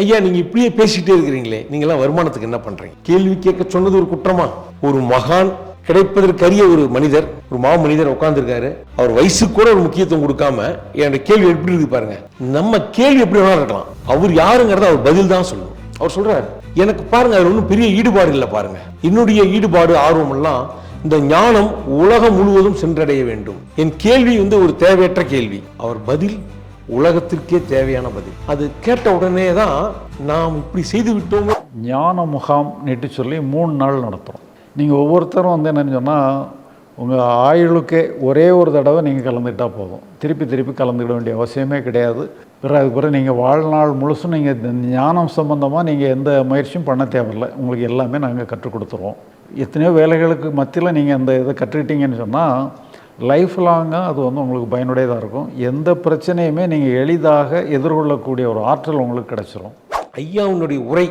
ஐயா நீங்க இப்படியே பேசிட்டே இருக்கிறீங்களே நீங்களாம் வருமானத்துக்கு என்ன பண்றீங்க? கேள்வி கேட்க சொன்னது ஒரு குற்றமா? ஒரு மகான் கிடைப்பதற்கரிய ஒரு மனிதர் ஒரு மா மனிதர் உட்காந்துருக்காரு அவர் வயசுக்கு கூட ஒரு முக்கியத்துவம் கொடுக்காம என்னோட கேள்வி எப்படி இருக்கு பாருங்க. நம்ம கேள்வி எப்படி வேணா இருக்கலாம். அவர் யாருங்கிறத அவர் பதில் தான் சொல்லணும். அவர் சொல்றாரு எனக்கு பாருங்க அதுல ஒன்றும் பெரிய ஈடுபாடு இல்லை பாருங்க. என்னுடைய ஈடுபாடு ஆர்வம் எல்லாம் இந்த ஞானம் உலகம் முழுவதும் சென்றடைய வேண்டும். என் கேள்வி வந்து ஒரு தேவையற்ற கேள்வி. அவர் பதில் உலகத்திற்கே தேவையான பதில். அது கேட்ட உடனே தான் நாம் இப்படி செய்து விட்டோம். ஞான முகாம் நெட்டு சொல்லி மூணு நாள் நடத்துகிறோம் நீங்கள் ஒவ்வொருத்தரும் வந்து என்னன்னு சொன்னால் உங்கள் ஆயுளுக்கே ஒரே ஒரு தடவை நீங்கள் கலந்துக்கிட்டால் போதும். திருப்பி திருப்பி கலந்துக்கிட வேண்டிய அவசியமே கிடையாது. பிறகு அதுக்கப்புறம் பிறகு நீங்கள் வாழ்நாள் முழுசும் நீங்கள் ஞானம் சம்மந்தமாக நீங்கள் எந்த முயற்சியும் பண்ண தேவையில்லை. உங்களுக்கு எல்லாமே நாங்கள் கற்றுக் கொடுத்துருவோம். எத்தனையோ வேலைகளுக்கு மத்தியில் நீங்கள் அந்த இதை கற்றுக்கிட்டீங்கன்னு சொன்னால் லைஃப் லாங்காக அது வந்து உங்களுக்கு பயனுடையதாக இருக்கும். எந்த பிரச்சனையுமே நீங்கள் எளிதாக எதிர்கொள்ளக்கூடிய ஒரு ஆற்றல் உங்களுக்கு கிடைச்சிரும். ஐயாவுடைய உரை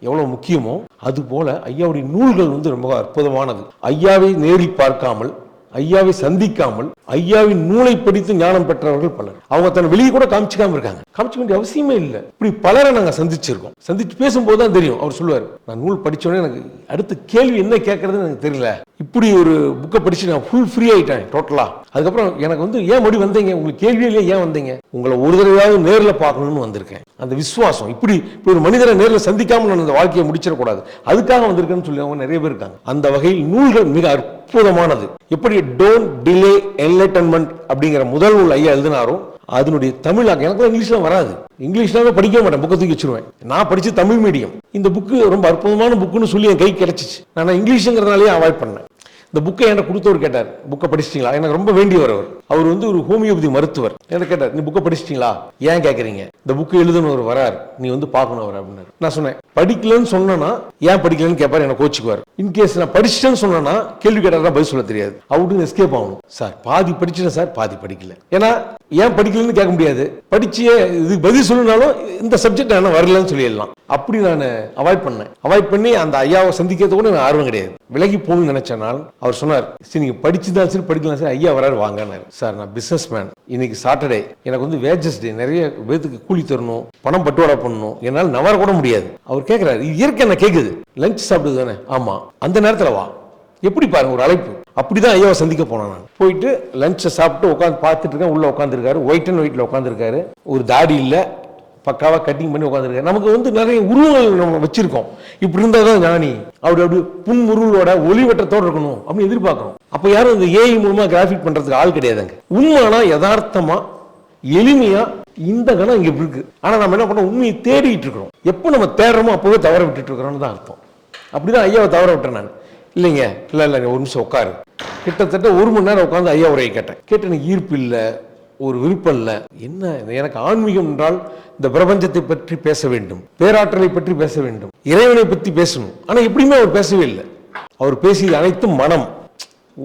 எவ்வளோ முக்கியமோ அதுபோல ஐயாவுடைய நூல்கள் வந்து ரொம்ப அற்புதமானது. ஐயாவை நேரில் பார்க்காமல் ஐயாவை சந்திக்காமல் ஐயாவின் நூலை படித்து ஞானம் பெற்றவர்கள் பலர். அவங்க தன்னை வெளியே கூட காமிச்சிக்காம இருக்காங்க. காமிச்சிக்க வேண்டிய அவசியமே இல்லை. இப்படி பலரை நாங்கள் சந்திச்சிருக்கோம். சந்திச்சு பேசும்போது தான் தெரியும். அவர் சொல்லுவார் நான் நூல் படித்தோடனே எனக்கு அடுத்த கேள்வி என்ன கேட்கறதுன்னு எனக்கு தெரியல. இப்படி ஒரு புக்கை படித்து நான் ஃபுல் ஃப்ரீ ஆகிட்டேன் டோட்டலாக அதுக்கப்புறம் எனக்கு வந்து ஏன் மறுபடி வந்தீங்க? உங்களுக்கு கேள்வியிலே ஏன் வந்தீங்க? உங்களை ஒரு தடவையாவது நேரில் பார்க்கணும்னு வந்திருக்கேன். அந்த விசுவாசம். இப்படி இப்படி ஒரு மனிதரை நேரில் சந்திக்காமல் நான் அந்த வாழ்க்கையை முடிச்சிடக்கூடாது. அதுக்காக வந்திருக்கேன்னு சொல்லி அவங்க நிறைய பேர் இருக்காங்க. அந்த வகையில் நூல்கள் மிக அற்புதமானது. எப்படி டோன்ட் டிலே என்லைட்டன்மெண்ட் அப்படிங்கிற முதல் நூல் ஐயா எழுதினாரோ அதனுடைய தமிழாக்கம் எனக்கு இங்கிலீஷ்லாம் வராது. இங்கிலீஷ்லாம் படிக்க மாட்டேன். புக்கை தூக்கி வச்சிருவேன். நான் படித்து தமிழ் மீடியம் இந்த புக்கு ரொம்ப அற்புதமான புக்குன்னு சொல்லி என் கை கிடைச்சிச்சு நான் இங்கிலீஷுங்கிறதுனாலே அவாய்ட் பண்ணேன். இந்த புக்கை என்கிட்ட கொடுத்தவர் கேட்டார். புக்கை படிச்சிட்டீங்களா? எனக்கு ரொம்ப வேண்டியவர் அவர். அவர் வந்து ஒரு ஹோமியோபதி மருத்துவர். என்ன கேட்டார் நீ புக்கை படிச்சிட்டீங்களா? ஏன் கேட்குறீங்க இந்த புக்கை ஒரு வரார். நீ வந்து பார்க்கணும் அவர் அப்படின்னாரு. நான் சொன்னேன் படிக்கலன்னு சொன்னேன்னா ஏன் படிக்கலன்னு கேட்பார்? எனக்கு கோச்சுக்குவார். இன்கேஸ் நான் படிச்சிட்டேன்னு சொன்னேன்னா கேள்வி கேட்டால் பதில் சொல்ல தெரியாது. அவுட்டு எஸ்கேப் ஆகணும். சார் பாதி படிச்சிட்டேன் சார் பாதி படிக்கல. ஏன்னா ஏன் படிக்கலன்னு கேட்க முடியாது. படிச்சியே இது பதில் சொல்லுனாலும் இந்த சப்ஜெக்ட் நான் வரலன்னு சொல்லிடலாம். அப்படி நான் அவாய்ட் பண்ணேன். அவாய்ட் பண்ணி அந்த ஐயாவை சந்திக்கிறது கூட எனக்கு ஆர்வம் கிடையாது. விலகி போகணும்னு நினைச்சனால் அவர் சொன்னார் சரி நீங்க படிச்சுதான் சரி படிக்கலாம் சரி. ஐயா வராரு வாங்கினார் சார் நான் பிசினஸ் மேன் இன்னைக்கு சாட்டர்டே எனக்கு வந்து வேஜஸ் டே நிறைய பேத்துக்கு கூலி தரணும் பணம் பட்டுவாடா பண்ணணும். என்னால் நவர கூட முடியாது. அவர் கேட்கிறாரு இயற்கை என்ன கேட்குது லஞ்ச் சாப்பிடுது தானே? ஆமாம் அந்த நேரத்துல வா. எப்படி பாருங்க ஒரு அழைப்பு. அப்படிதான் ஐயாவை சந்திக்க போனேன் நான். போயிட்டு லஞ்சை சாப்பிட்டு உட்காந்து பார்த்துட்டு இருக்கேன். உள்ள உட்காந்துருக்காரு ஒயிட் அண்ட் ஒயிட்ல உட்காந்துருக்காரு ஒரு தாடி இல்ல. பக்காவா கட்டிங் பண்ணி உட்காந்துருக்காரு நமக்கு வந்து நிறைய உருவங்கள் நம்ம வச்சிருக்கோம். இப்படி இருந்தால் தான் ஞானி. அப்படி அப்படி புன்முருளோட ஒளிவட்டத்தோடு இருக்கணும் அப்படின்னு எதிர்பார்க்கணும். அப்போ யாரும் இந்த ஏஐ மூலமா கிராஃபிக் பண்றதுக்கு ஆள் கிடையாதுங்க. உண்மைனா யதார்த்தமா எளிமையா இந்த கணம் இங்க இருக்கு. ஆனா நம்ம என்ன பண்ணோம்? உண்மையை தேடிட்டு இருக்கிறோம். எப்போ நம்ம தேடுறோமோ அப்போவே தவற விட்டுட்டு இருக்கிறோம்னு தான் அர்த்தம். அப்படிதான் ஐயாவை தவற விட்டேன் நான். இல்லைங்க இல்லை இல்லை ஒரு நிமிஷம் உட்காரு. கிட்டத்தட்ட ஒரு மணி நேரம் உட்காந்து ஐயா உரையை கேட்டேன். கேட்டு எனக்கு ஈர்ப்பு இல்லை ஒரு விருப்பம் இல்லை. என்ன எனக்கு ஆன்மீகம் என்றால் இந்த பிரபஞ்சத்தை பற்றி பேச வேண்டும் பேராற்றலை பற்றி பேச வேண்டும் இறைவனை பற்றி பேசணும். ஆனால் எப்படியுமே அவர் பேசவே இல்லை. அவர் பேசியது அனைத்தும் மனம்.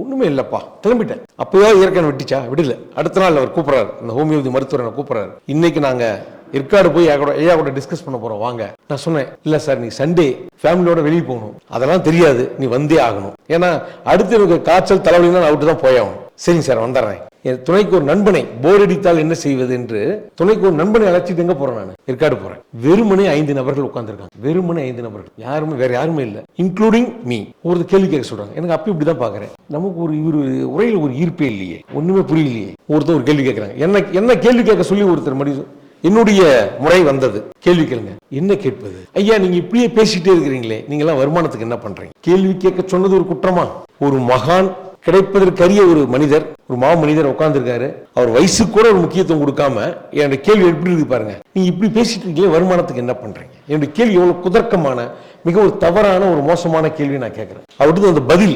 ஒண்ணுமே இல்லைப்பா கிளம்பிட்டேன். அப்போயோ இயற்கை வெட்டிச்சா விடல. அடுத்த நாள் அவர் கூப்பிடுறாரு. இந்த ஹோமியோபதி மருத்துவர் கூப்பிட்றாரு. இன்னைக்கு நாங்கள் ஏற்காடு போய் ஐயா கூட ஐயா கூட டிஸ்கஸ் பண்ண போறோம். வாங்க. நான் சொன்னேன் இல்ல சார் நீ சண்டே ஃபேமிலியோட வெளியே போகணும். அதெல்லாம் தெரியாது. நீ வந்தே ஆகணும். ஏன்னா அடுத்து எனக்கு காய்ச்சல் தலைவலினா நான் விட்டு தான் போயாகணும் சரிங்க சார் வந்துடுறேன். என் துணைக்கு ஒரு நண்பனை போர் அடித்தால் என்ன செய்வது என்று துணைக்கு ஒரு நண்பனை அழைச்சிட்டு எங்க போறேன் நான்? ஏற்காடு போறேன். வெறுமனே ஐந்து நபர்கள் உட்காந்துருக்காங்க வெறுமனே ஐந்து நபர்கள். யாருமே வேற யாருமே இல்லை. இன்க்ளூடிங் மீ ஒரு கேள்வி கேட்க சொல்றாங்க. எனக்கு அப்படி இப்படி தான் பாக்குறேன். நமக்கு ஒரு இவர் உரையில ஒரு ஈர்ப்பே இல்லையே. ஒண்ணுமே புரியலையே. ஒருத்தர் ஒரு கேள்வி கேட்கறாங்க. என்ன என்ன கேள்வி கேட்க சொல்லி ஒருத்தர் மறுபடியும் என்னுடைய முறை வந்தது. கேள்வி கேளுங்க. என்ன கேட்பது? ஐயா நீங்க இப்படியே பேசிட்டே இருக்கிறீங்களே. நீங்க எல்லாம் வருமானத்துக்கு என்ன பண்றீங்க? கேள்வி கேட்க சொன்னது ஒரு குற்றமா? ஒரு மகான் கிடைப்பதற்கரிய ஒரு மனிதர் ஒரு மா மனிதர் உட்காந்துருக்காரு அவர் வயசுக்கு கூட ஒரு முக்கியத்துவம் கொடுக்காம என்னோட கேள்வி எப்படி இருக்கு பாருங்க. நீங்க இப்படி பேசிட்டு இருக்கீங்களே வருமானத்துக்கு என்ன பண்றீங்க? என்னுடைய கேள்வி எவ்வளவு குதர்க்கமான மிக ஒரு தவறான ஒரு மோசமான கேள்வி நான் கேட்கிறேன். அவர்கிட்ட அந்த பதில்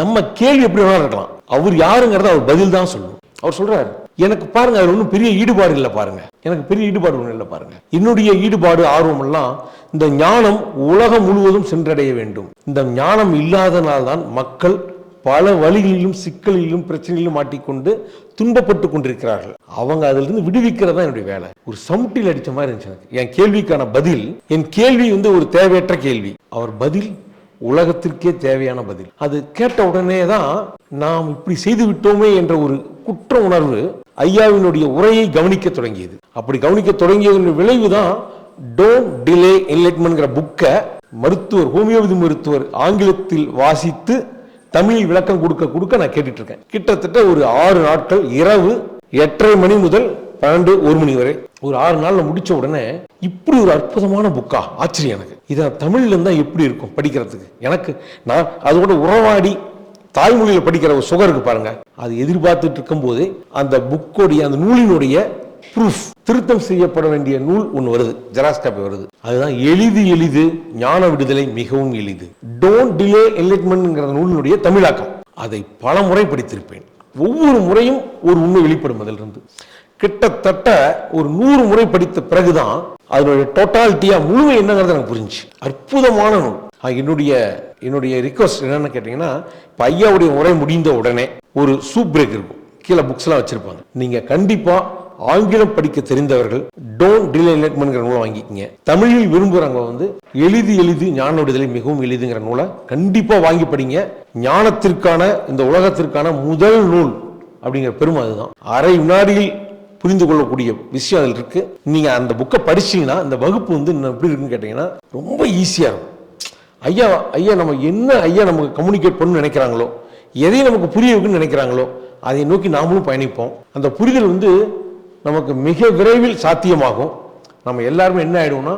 நம்ம கேள்வி எப்படி வேணாலும் இருக்கலாம். அவர் யாருங்கிறத அவர் பதில் தான் சொல்லணும் அவர் சொல்றாரு எனக்கு பாருங்க அதில் ஒன்றும் பெரிய ஈடுபாடு இல்லை பாருங்க. எனக்கு பெரிய ஈடுபாடு ஒன்றும் இல்லை பாருங்க. என்னுடைய ஈடுபாடு ஆர்வமெல்லாம் இந்த ஞானம் உலகம் முழுவதும் சென்றடைய வேண்டும். இந்த ஞானம் இல்லாதனால்தான் மக்கள் பல வழிகளிலும் சிக்கலிலும் பிரச்சனையிலும் மாட்டிக்கொண்டு துன்பப்பட்டு கொண்டிருக்கிறார்கள். அவங்க அதிலிருந்து விடுவிக்கிறது தான் என்னுடைய வேலை. ஒரு சமுட்டில் அடித்த மாதிரி இருந்துச்சு எனக்கு. என் கேள்விக்கான பதில் என் கேள்வி வந்து ஒரு தேவையற்ற கேள்வி. அவர் பதில் உலகத்திற்கே தேவையான பதில். அது கேட்ட உடனே தான் நாம் இப்படி செய்து விட்டோமே என்ற ஒரு குற்ற உணர்வு ஐயாவினுடைய உரையை கவனிக்க தொடங்கியது. அப்படி கவனிக்க தொடங்கியதனுடைய விளைவு தான் டோன்ட் டிலே என்லைட்மெண்ட்ங்கிற புக்கை மருத்துவர் ஹோமியோபதி மருத்துவர் ஆங்கிலத்தில் வாசித்து தமிழ் விளக்கம் கொடுக்க கொடுக்க நான் கேட்டுட்டு இருக்கேன் கிட்டத்தட்ட ஒரு ஆறு நாட்கள் இரவு எட்டரை மணி முதல் பன்னெண்டு ஒரு மணி வரை. ஒரு ஆறு நாள்ல முடிச்ச உடனே இப்படி ஒரு அற்புதமான புக்கா? ஆச்சரியம் எனக்கு. இதை தமிழ்ல இருந்தா எப்படி இருக்கும் படிக்கிறதுக்கு? எனக்கு நான் அதோட உறவாடி தாய்மொழியில படிக்கிற ஒரு சுகம் பாருங்க. அது எதிர்பார்த்துட்டு இருக்கும்போது அந்த புக்கோடைய அந்த நூலினுடைய ப்ரூஃப் திருத்தம் செய்யப்பட வேண்டிய நூல் ஒன்று வருது. ஜெராக்ஸ் காப்பி வருது. அதுதான் எளிது எளிது ஞான விடுதலை மிகவும் எளிது. டோன்ட் டிலே என்லைட்மெண்ட்ங்கிற நூலினுடைய தமிழாக்கம். அதை பல முறை படித்திருப்பேன். ஒவ்வொரு முறையும் ஒரு உண்மை வெளிப்படும் அதிலிருந்து. கிட்டத்தட்ட ஒரு நூறு முறை படித்த பிறகுதான் அதனுடைய டோட்டாலிட்டியா முழுமை என்னங்கிறது எனக்கு புரிஞ்சு அற்புதமான நூல். என்னுடைய என்னுடைய ரிக்வஸ்ட் என்னன்னு கேட்டீங்கன்னா இப்போ ஐயாவுடைய உரை முடிந்த உடனே ஒரு சூப் பிரேக் இருக்கும். கீழே புக்ஸ்லாம் வச்சிருப்பாங்க. நீங்க கண்டிப்பா ஆங்கிலம் படிக்க தெரிந்தவர்கள் டோன்ட் டிலே என்லைட்மெண்ட்ங்கிற நூலை வாங்கிக்கிங்க. தமிழில் விரும்புகிறவங்க வந்து எளிது எளிது ஞான விடுதலை மிகவும் எளிதுங்கிற நூலை கண்டிப்பாக வாங்கி படிங்க. ஞானத்திற்கான இந்த உலகத்திற்கான முதல் நூல் அப்படிங்கிற பெருமை அதுதான். அரை வினாடியில் புரிந்து கொள்ளக்கூடிய விஷயம் அதில் இருக்குது நீங்கள் அந்த புக்கை படிச்சீங்கன்னா இந்த வகுப்பு வந்து இன்னும் எப்படி இருக்குன்னு கேட்டிங்கன்னா ரொம்ப ஈஸியாக இருக்கும். ஐயா ஐயா நம்ம என்ன ஐயா நமக்கு கம்யூனிகேட் பண்ணணும்னு நினைக்கிறாங்களோ எதையும் நமக்கு புரிய வைக்கணும்னு நினைக்கிறாங்களோ அதை நோக்கி நாமளும் பயணிப்போம். அந்த புரிதல் வந்து நமக்கு மிக விரைவில் சாத்தியமாகும். நம்ம எல்லாருமே என்ன ஆயிடுவோம்னா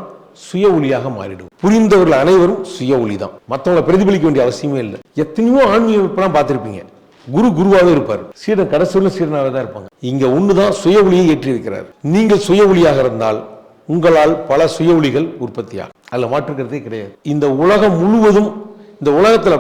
சுய ஒளியாக மாறிடும் புரிந்தவர்கள் அனைவரும் சுய ஒளி தான் மற்றவங்களை பிரதிபலிக்க வேண்டிய அவசியமே இல்லை. எத்தனையோ ஆன்மீக அமைப்பெல்லாம் பார்த்துருப்பீங்க. குரு குருவாகவே இருப்பார். சீடன் கடைசியில் சீடனாகவே தான் இருப்பாங்க. இங்க ஒண்ணுதான் சுய ஒளியை ஏற்றி வைக்கிறார் நீங்கள் சுய ஒளியாக இருந்தால் உங்களால் பல சுய ஒளிகள் உற்பத்தியாகும். அதில் மாற்றுக்கிறதே கிடையாது. இந்த உலகம் முழுவதும் இந்த உலகத்துல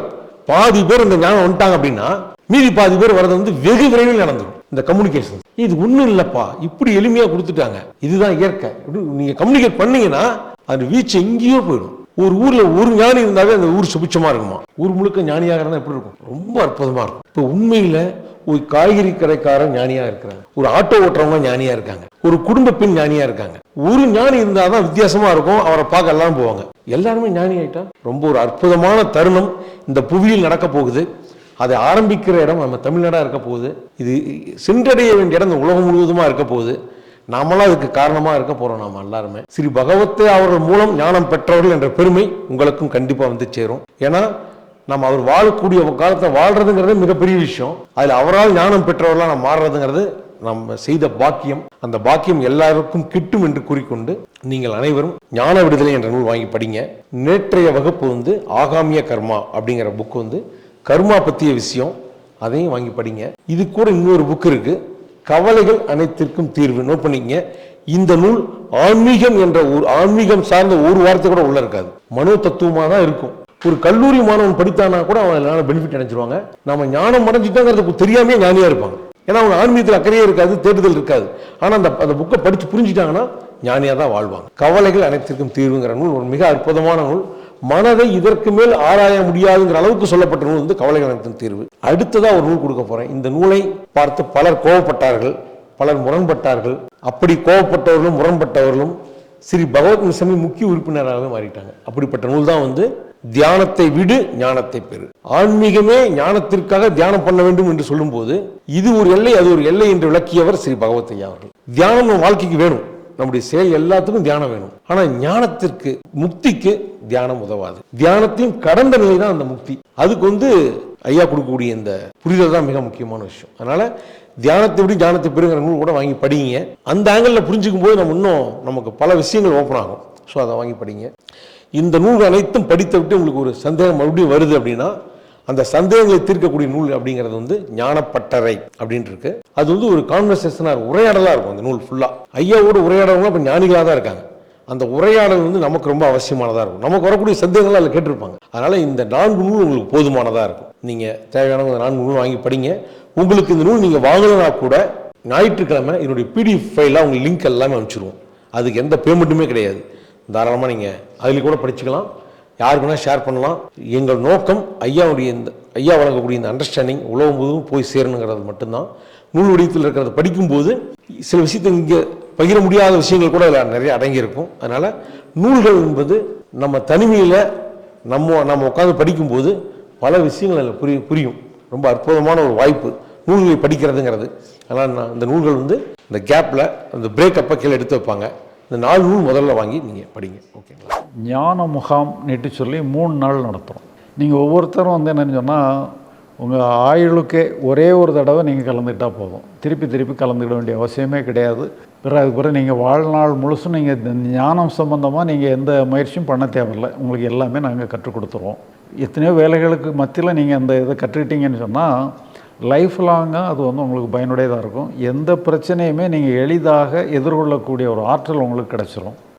பாதி பேர் இந்த ஞானம் வந்துட்டாங்க அப்படின்னா மீதி பாதி பேர் வர்றது வந்து வெகு விரைவில் நடந்துடும் இந்த கம்யூனிகேஷன் இது ஒண்ணும் இல்லைப்பா. இப்படி எளிமையா கொடுத்துட்டாங்க. இதுதான் இயற்கை. நீங்கள் நீங்க கம்யூனிகேட் பண்ணீங்கன்னா அது வீச்சு எங்கேயோ போயிடும். ஒரு ஊர்ல ஒரு ஞானி இருந்தாவே அந்த ஊர் சுபிச்சமா இருக்குமா? ஊர் முழுக்க ஞானியாக எப்படி இருக்கும்? ரொம்ப அற்புதமா இருக்கும். இப்போ உண்மையில ஒரு காய்கறி கடைக்காரன் ஞானியா இருக்கிறாங்க ஒரு ஆட்டோ ஓட்டுறவங்க ஞானியா இருக்காங்க. ஒரு குடும்ப பெண் ஞானியா இருக்காங்க. ஒரு ஞானி இருந்தாதான் வித்தியாசமா இருக்கும். அவரை பார்க்க எல்லாம் போவாங்க. எல்லாருமே ஞானி ஆயிட்டா? ரொம்ப ஒரு அற்புதமான தருணம் இந்த புவியில் நடக்க போகுது. அதை ஆரம்பிக்கிற இடம் நம்ம தமிழ்நாடா இருக்க போகுது. இது சென்றடைய வேண்டிய இடம் இந்த உலகம் முழுவதுமா இருக்க போகுது. நாமெல்லாம் அதுக்கு காரணமாக இருக்க போகிறோம் நாம் எல்லாருமே. ஸ்ரீ பகவத்தே அவர்கள் மூலம் ஞானம் பெற்றவர்கள் என்ற பெருமை உங்களுக்கும் கண்டிப்பாக வந்து சேரும். ஏன்னா நம்ம அவர் வாழக்கூடிய காலத்தை வாழ்றதுங்கிறது மிகப்பெரிய விஷயம். அதில் அவரால் ஞானம் பெற்றவர்களாக நம்ம மாறுறதுங்கிறது நம்ம செய்த பாக்கியம். அந்த பாக்கியம் எல்லாருக்கும் கிட்டும் என்று கூறிக்கொண்டு நீங்கள் அனைவரும் ஞான விடுதலை என்ற நூல் வாங்கி படிங்க. நேற்றைய வகுப்பு வந்து ஆகாமிய கர்மா அப்படிங்கிற புக் வந்து கர்மா பற்றிய விஷயம் அதையும் வாங்கி படிங்க. இது கூட இன்னொரு புக் இருக்குது கவலைகள் அனைத்திற்கும் தீர்வு. நோட் பண்ணிக்கங்க. இந்த நூல் ஆன்மீகம் என்ற ஒரு ஆன்மீகம் சார்ந்த ஒரு வார்த்தை கூட உள்ள இருக்காது. மனோ தத்துவமாக தான் இருக்கும். ஒரு கல்லூரி மாணவன் படித்தானா கூட அவன் அதனால பெனிஃபிட் அடைஞ்சிருவாங்க. நம்ம ஞானம் அடைஞ்சிட்டாங்கிறது தெரியாமே ஞானியாக இருப்பாங்க. ஏன்னா அவங்க ஆன்மீகத்தில் அக்கறையே இருக்காது தேடுதல் இருக்காது. ஆனால் அந்த அந்த புக்கை படித்து புரிஞ்சுட்டாங்கன்னா ஞானியாக தான் வாழ்வாங்க. கவலைகள் அனைத்திற்கும் தீர்வுங்கிற நூல் ஒரு மிக அற்புதமான நூல். மனதை இதற்கு மேல் ஆராய முடியாதுங்கிற அளவுக்கு சொல்லப்பட்ட நூல் வந்து கவலைகள் அனைத்தும் தீர்வு. அடுத்ததா ஒரு நூல் கொடுக்க போறேன். இந்த நூலை பார்த்து பலர் கோபப்பட்டார்கள் பலர் முரண்பட்டார்கள். அப்படி கோபப்பட்டவர்களும் முரண்பட்டவர்களும் ஸ்ரீ பகவத் மிசமி முக்கிய உறுப்பினராகவே மாறிட்டாங்க. அப்படிப்பட்ட நூல் தான் வந்து தியானத்தை விடு ஞானத்தை பெறு. ஆன்மீகமே ஞானத்திற்காக தியானம் பண்ண வேண்டும் என்று சொல்லும்போது இது ஒரு எல்லை அது ஒரு எல்லை என்று விளக்கியவர் ஸ்ரீ பகவத் ஐயா அவர்கள். தியானம் வாழ்க்கைக்கு வேணும். நம்முடைய செயல் எல்லாத்துக்கும் தியானம் வேணும். ஆனால் ஞானத்திற்கு முக்திக்கு தியானம் உதவாது. தியானத்தையும் கடந்த நிலை தான் அந்த முக்தி. அதுக்கு வந்து ஐயா கொடுக்கக்கூடிய இந்த புரிதல் தான் மிக முக்கியமான விஷயம். அதனால தியானத்தை விட தியானத்தை பெறுங்கிற நூல் கூட வாங்கி படிங்க. அந்த ஆங்கிளில் புரிஞ்சுக்கும் போது நம்ம இன்னும் நமக்கு பல விஷயங்கள் ஓப்பன் ஆகும். ஸோ அதை வாங்கி படிங்க. இந்த நூல் அனைத்தும் படித்து விட்டு உங்களுக்கு ஒரு சந்தேகம் மறுபடியும் வருது அப்படின்னா அந்த சந்தேகங்களை தீர்க்கக்கூடிய நூல் அப்படிங்கிறது வந்து ஞானப்பட்டறை அப்படின்னு இருக்கு அது வந்து ஒரு கான்வர்சேஷனாக உரையாடலாக இருக்கும் அந்த நூல் ஃபுல்லாக ஐயாவோட உரையாடவங்க இப்போ ஞானிகளாக தான் இருக்காங்க. அந்த உரையாடல் வந்து நமக்கு ரொம்ப அவசியமானதாக இருக்கும். நமக்கு வரக்கூடிய சந்தேகங்கள் அதில் கேட்டிருப்பாங்க. அதனால் இந்த நான்கு நூல் உங்களுக்கு போதுமானதாக இருக்கும். நீங்கள் தேவையான இந்த நான்கு நூல் வாங்கி படிங்க. உங்களுக்கு இந்த நூல் நீங்கள் வாங்கலைன்னா கூட ஞாயிற்றுக்கிழமை என்னுடைய பிடிஎஃப் ஃபைலாக உங்களுக்கு லிங்க் எல்லாமே அனுப்பிச்சிருவோம். அதுக்கு எந்த பேமெண்ட்டுமே கிடையாது. தாராளமாக நீங்கள் அதில் கூட படிச்சுக்கலாம். யாருக்கு வேணால் ஷேர் பண்ணலாம். எங்கள் நோக்கம் ஐயாவுடைய இந்த ஐயா வழங்கக்கூடிய இந்த அண்டர்ஸ்டாண்டிங் உலகம் முழுவதும் போய் சேரணுங்கிறது மட்டும்தான். நூல் வடிவத்தில் இருக்கிறத படிக்கும்போது சில விஷயத்தை இங்கே பகிர முடியாத விஷயங்கள் கூட அதில் நிறைய அடங்கியிருக்கும். அதனால் நூல்கள் என்பது நம்ம தனிமையில் நம்ம நம்ம உட்காந்து படிக்கும்போது பல விஷயங்கள் அதில் புரிய புரியும். ரொம்ப அற்புதமான ஒரு வாய்ப்பு நூல்களை படிக்கிறதுங்கிறது. அதனால் நான் இந்த நூல்கள் வந்து இந்த கேப்பில் அந்த பிரேக்கப்பை கீழே எடுத்து வைப்பாங்க. இந்த நாலு நூல் முதல்ல வாங்கி நீங்கள் படிங்க. ஓகேங்களா? ஞான முகாம் நெட்டு சொல்லி மூணு நாள் நடத்துகிறோம் நீங்கள் ஒவ்வொருத்தரும் வந்து என்னென்னு சொன்னால் உங்கள் ஆயுளுக்கே ஒரே ஒரு தடவை நீங்கள் கலந்துக்கிட்டால் போதும். திருப்பி திருப்பி கலந்துக்கிட வேண்டிய அவசியமே கிடையாது. பிறகு அதுக்கு பிறகு நீங்கள் வாழ்நாள் முழுசும் நீங்கள் இந்த ஞானம் சம்பந்தமாக நீங்கள் எந்த முயற்சியும் பண்ண தேவையில்லை. உங்களுக்கு எல்லாமே நாங்கள் கற்றுக் கொடுத்துருவோம். எத்தனையோ வேலைகளுக்கு மத்தியில் நீங்கள் அந்த இதை கற்றுக்கிட்டீங்கன்னு சொன்னால் லைஃப் லாங்காக அது வந்து உங்களுக்கு பயனுடையதாக இருக்கும். எந்த பிரச்சனையுமே நீங்கள் எளிதாக எதிர்கொள்ளக்கூடிய ஒரு ஆற்றல் உங்களுக்கு கிடச்சிரும்.